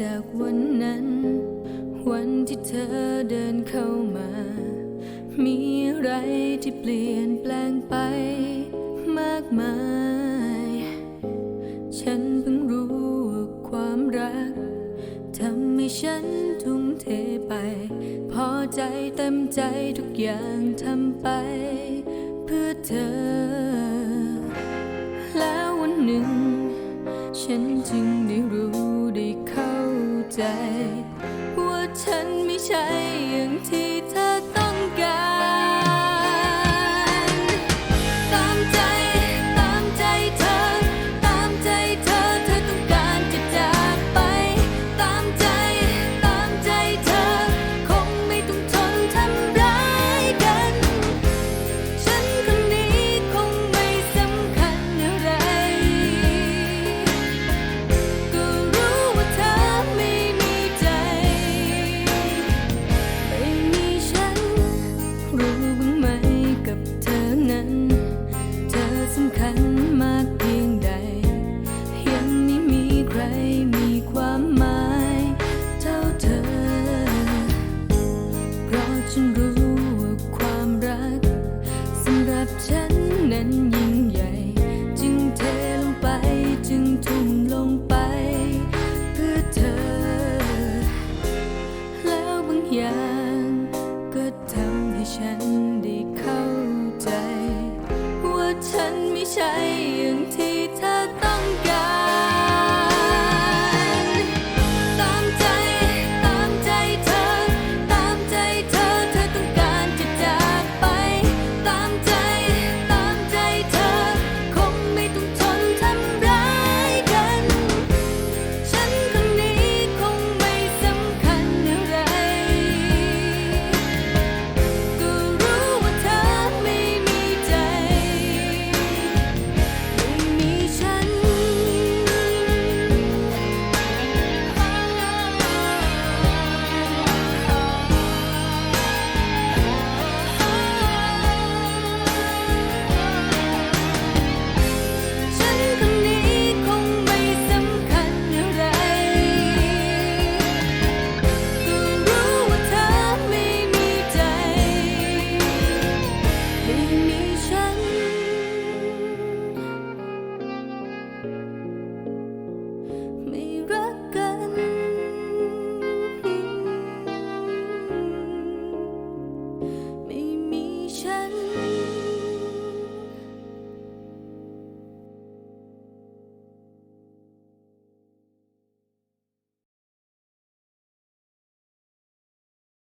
จากวันนั้น วันที่เธอเดินเข้ามา มีอะไรที่เปลี่ยนแปลงไปมากมาย ฉันเพิ่งรู้ว่าความรักทำให้ฉันทุ่มเทไป พอใจเต็มใจทุกอย่างทำไป เพื่อเธอ แล้ววันหนึ่ง ฉันจึงได้รู้ได้เข้า ใจ ว่าฉันไม่ใช่ อย่าง ก็ทำให้ฉันได้เข้าใจ ว่าฉันไม่ใช่